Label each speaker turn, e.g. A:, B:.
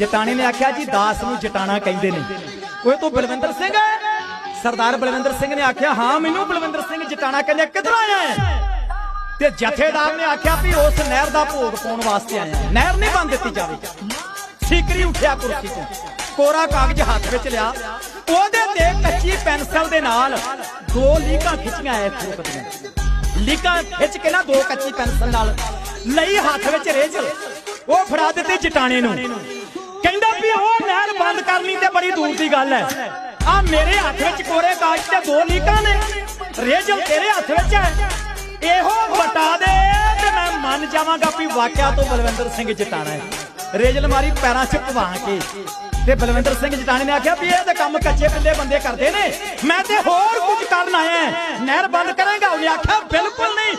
A: ਜਟਾਣੀ ਨੇ ਆਖਿਆ ਜੀ, ਦਾਸ ਨੂੰ ਜਟਾਣਾ ਕਹਿੰਦੇ ਨੇ। ਓਏ ਤੂੰ ਬਲਵਿੰਦਰ ਸਿੰਘ ਹੈ ਸਰਦਾਰ ਬਲਵਿੰਦਰ ਸਿੰਘ ਨੇ ਆਖਿਆ, ਹਾਂ, ਮੈਨੂੰ ਬਲਵਿੰਦਰ ਸਿੰਘ ਜਟਾਣਾ ਕਹਿੰਦੇ ਕਿੱਧਰ ਆਇਆ ਹੈ ਤੇ ਜਥੇਦਾਰ ਨੇ ਆਖਿਆ ਵੀ ਉਸ ਨਹਿਰ ਦਾ ਭੋਗ ਪਾਉਣ ਵਾਸਤੇ ਆਇਆ ਨਹਿਰ ਨਹੀਂ ਬੰਦ ਦਿੱਤੀ ਜਾਵੇ। ਠੀਕਰੀ ਉੱਠਿਆ ਕੁਰਸੀ ਤੋਂ। ਕੋਰਾ ਕਾਗਜ਼ ਹੱਥ ਵਿੱਚ ਲਿਆ। ਉਹਦੇ ਤੇ ਕੱਚੀ ਪੈਨਸਲ ਦੇ ਨਾਲ ਦੋ ਲੀਕਾਂ ਖਿੱਚੀਆਂ ਐ ਖੁਰਕਤ ਨੇ ਲੀਕਾਂ ਖਿੱਚ ਕੇ ਨਾ ਦੋ ਕੱਚੀ ਪੈਨਸਲ ਨਾਲ ਲਈ ਹੱਥ ਵਿੱਚ ਰੇਜਲ ਉਹ ਫੜਾ ਦਿੱਤੀ ਜਟਾਣੇ ਨੂੰ। ਕਹਿੰਦਾ ਵੀ ਉਹ ਨਹਿਰ ਬੰਦ ਕਰਨੀ ਤੇ ਬੜੀ ਦੂਰ ਦੀ ਗੱਲ ਹੈ। ਆ ਮੇਰੇ ਹੱਥ ਵਿੱਚ ਕੋਰੇ ਕਾਗਜ਼ ਤੇ ਦੋ ਲੀਕਾਂ ਨੇ। ਰੇਜਲ ਤੇਰੇ ਹੱਥ ਵਿੱਚ ਹੈ। ਇਹੋ ਵਟਾ ਦੇ ਤੇ ਮੈਂ ਮੰਨ ਜਾਵਾਂਗਾ ਵੀ ਵਾਕਿਆ ਤੋਂ ਬਲਵਿੰਦਰ ਸਿੰਘ ਜਟਾਣਾ ਹੈ। ਰੇਜਲ ਮਾਰੀ ਪੈਰਾਂ 'ਚ ਪਵਾ ਕੇ। ਤੇ ਬਲਵਿੰਦਰ ਸਿੰਘ ਜਟਾਣੇ ਨੇ ਆਖਿਆ ਵੀ ਇਹ ਤਾਂ ਕੰਮ ਕੱਚੇ ਪਿੰਡੇ ਬੰਦੇ ਕਰਦੇ ਨੇ। ਮੈਂ ਤੇ ਹੋਰ ਕੁਝ ਕਰਨ ਆਇਆ ਨਹਿਰ ਬੰਦ ਕਰਾਂਗਾ। ਉਹਨੇ ਆਖਿਆ, ਬਿਲਕੁਲ ਨਹੀਂ।